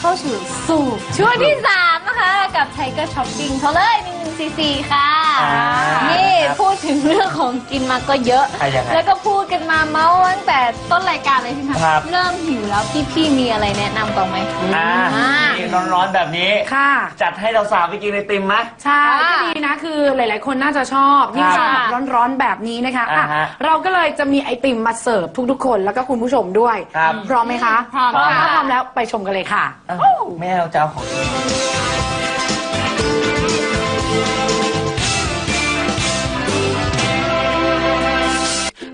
เข้าสู่สู่ช่วงที่ 3 นะคะ กับไทเกอร์ช้อปปิ้งเขาเลย1 4 4ค่ะอ่า นี่ครับพูดถึงเรื่องของกินมาก็เยอะ อะยังไงแล้วก็พูดกันมาเมาส์ตั้งแต่ต้นรายการเลยใช่ไหมครับ เริ่มหิวแล้วพี่ๆมีอะไรแนะนำก่อนไหมอ่าอ่า นี่ร้อนๆแบบนี้ ค่ะจัดให้เราสาวๆไปกินไอติมไหม ใช่อ่าก็ดีนะคือหลาย ๆ คนน่าจะชอบยิ่งครับชอบแบบร้อนๆแบบนี้นะคะอะอ่าฮะเราก็เลยจะมีไอติมมาเสิร์ฟทุก ๆ คนแล้วก็คุณผู้ชมด้วยครับ พร้อมไหมคะพร้อมถ้าค่ะพร้อมแล้วไปชมกันเลยค่ะเอ้าแม่เราจะเอาของ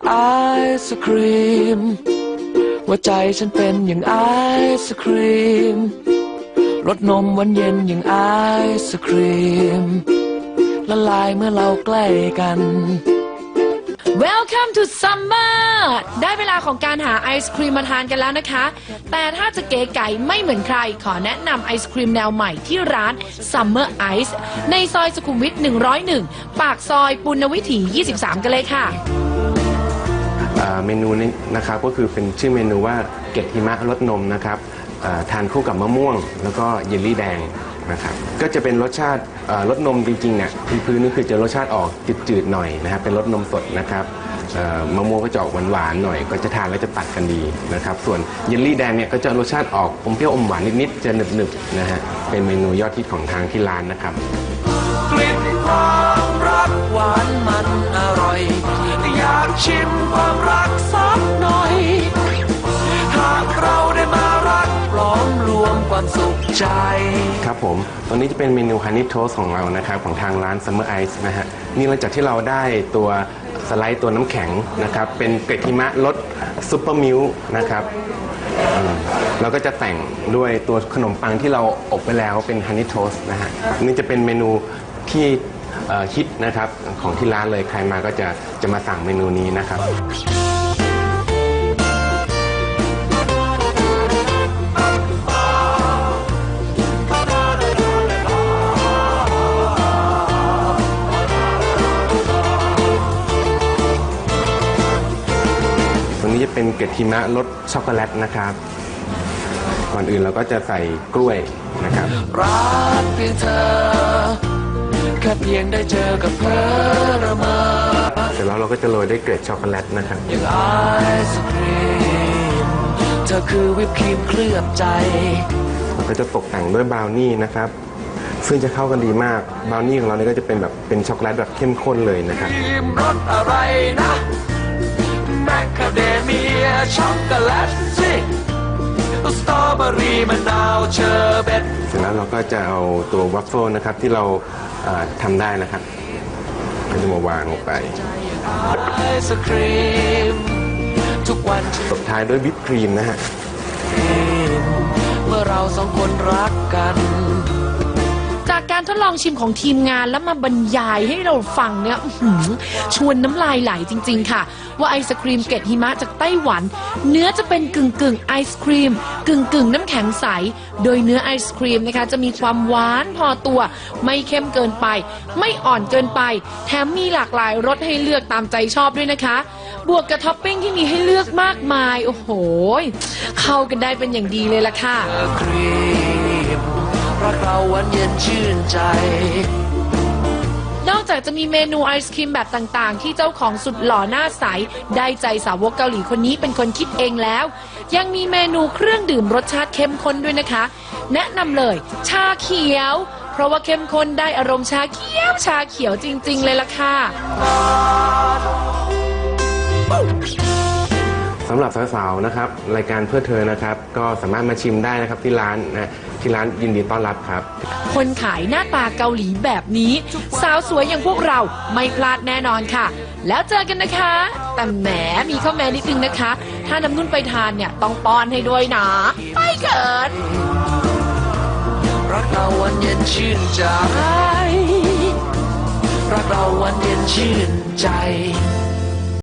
ไอศครีมว่าใจฉันเป็นอย่างไอศครีมรสนมหวันเย็นอย่างไอศครีมละลายเมื่อเราใกล้กัน Welcome to summer ได้เวลาของการหาไอศครีมมาทานกันแล้วนะคะ แต่ถ้าจะเก๋ไก่ไม่เหมือนใคร ขอแนะนำไอศครีมแนวใหม่ที่ร้าน Summer Ice ในซอยสุขุมวิท 101 ปากซอยปุณณวิถี 23 กันเลยค่ะ เมนูนี้นะครับก็คือเป็นชื่อเมนูว่าเกล็ดหิมะรสนมนะครับอ่าทานคู่กับมะม่วง แล้วก็เยลลี่แดงนะครับก็จะเป็นรสชาติอ่ารสนมจริงๆเนี่ยพื้นๆนี่คือจะรสชาติออกจืดๆหน่อยนะครับเป็นรสนมสดนะครับเอ่อมะม่วงก็จะออกหวานๆหน่อย ก็จะทานแล้วจะตัดกันดีนะครับส่วนเยลลี่แดงเนี่ยก็จะรสชาติออกอมเปรี้ยวอมหวานนิดๆจะหนึบๆนะฮะเป็นเมนูยอดฮิตของทางที่ร้านนะครับ กลิ่นความรักหวานมันอร่อย อยากชิมความรักสักหน่อย หากเราได้มารักพร้อมรวมความสุขใจ ครับผมตัวนี้จะเป็นเมนูฮันนี่โทสของเรานะครับ ของทางร้าน Summer Ice นะฮะ นี่หลังจากที่เราได้ตัวสไลด์ตัวน้ำแข็งนะครับ เป็นเกล็ดหิมะรสซูเปอร์มิลนะครับอืมเราก็จะแต่งด้วยตัวขนมปังที่เราอบไปแล้วเป็นฮันนี่โทสนะฮะ นี่จะเป็นเมนูที่ เอ่อฮิตนะครับของที่ร้านเลยใครมาก็จะจะมาสั่งเมนูนี้นะครับตัวนี้จะเป็นเกล็ดหิมะรสช็อกโกแลตนะครับ ก่อนอื่นเราก็จะใส่กล้วยนะครับรักเพียงเธอ แค่เพียงได้เจอกับเธอระเมอเสร็จแล้วเราก็จะโรยด้วยเกล็ดช็อกโกแลตนะครับอย่างไอศครีมเธอคือวิปครีมเคลือบใจเราก็จะตกแต่งด้วยบราวนี่นะครับ ซึ่งจะเข้ากันดีมากบราวนี่ของเราเนี่ยก็จะเป็นแบบเป็นช็อกโกแลตแบบเข้มข้นเลยนะครับครีมรสอะไรนะแมคคาเดเมียช็อกโกแลตสิสตรอเบอรี่มะนาวเชอร์ เสร็จแล้วเราก็จะเอาตัววัฟเฟิลนะครับที่เราทำได้นะครับก็จะมาวางลงไปทุกวันที่ตบท้ายด้วยวิปครีมนะฮะเมื่อเราสองคนรักกัน จากการทดลองชิมของทีมงานแล้วมาบรรยายให้เราฟังเนี่ยอื้อหือชวนน้ำลายไหลจริง ๆ ค่ะ ว่าไอศครีมเกล็ดหิมะจากไต้หวัน เนื้อจะเป็นกึ่งกึ่งๆไอศครีม กึ่งกึ่งๆน้ำแข็งใส โดยเนื้อไอศครีมนะคะ จะมีความหวานพอตัว ไม่เข้มเกินไป ไม่อ่อนเกินไป แถมมีหลากหลายรสให้เลือกตามใจชอบด้วยนะคะ บวกกับท็อปปิ้งที่มีให้เลือกมากมาย โอ้โห เข้ากันได้เป็นอย่างดีเลยล่ะค่ะาหวันเย็นชื่นใจ นอกจากจะมีเมนูไอศครีมแบบต่างๆ ที่เจ้าของสุดหล่อหน้าใส ได้ใจสาวกเกาหลีคนนี้เป็นคนคิดเองแล้ว ยังมีเมนูเครื่องดื่มรสชาติเข้มข้นด้วยนะคะ แนะนำเลย ชาเขียว เพราะว่าเข้มข้นได้อารมณ์ชาเขียวชาเขียวจริง ๆ เลยล่ะค่ะำหรับสาวๆนะครับรายการเพื่อเธอนะครับ ก็สามารถมาชิมได้นะครับที่ร้านนะที่ร้านยินดีต้อนรับครับ คนขายหน้าตาเกาหลีแบบนี้ สาวสวยอย่างพวกเราไม่พลาดแน่นอนค่ะ แล้วเจอกันนะคะ แต่แหมมีข้อแม้นิดนึงนะคะ ถ้าน้ำนุ่นไปทานเนี่ยต้องป้อนให้ด้วยนะไม่เกินรักเราหวันเย็นชื่นใจรักเราหวันเย็นชื่นใจ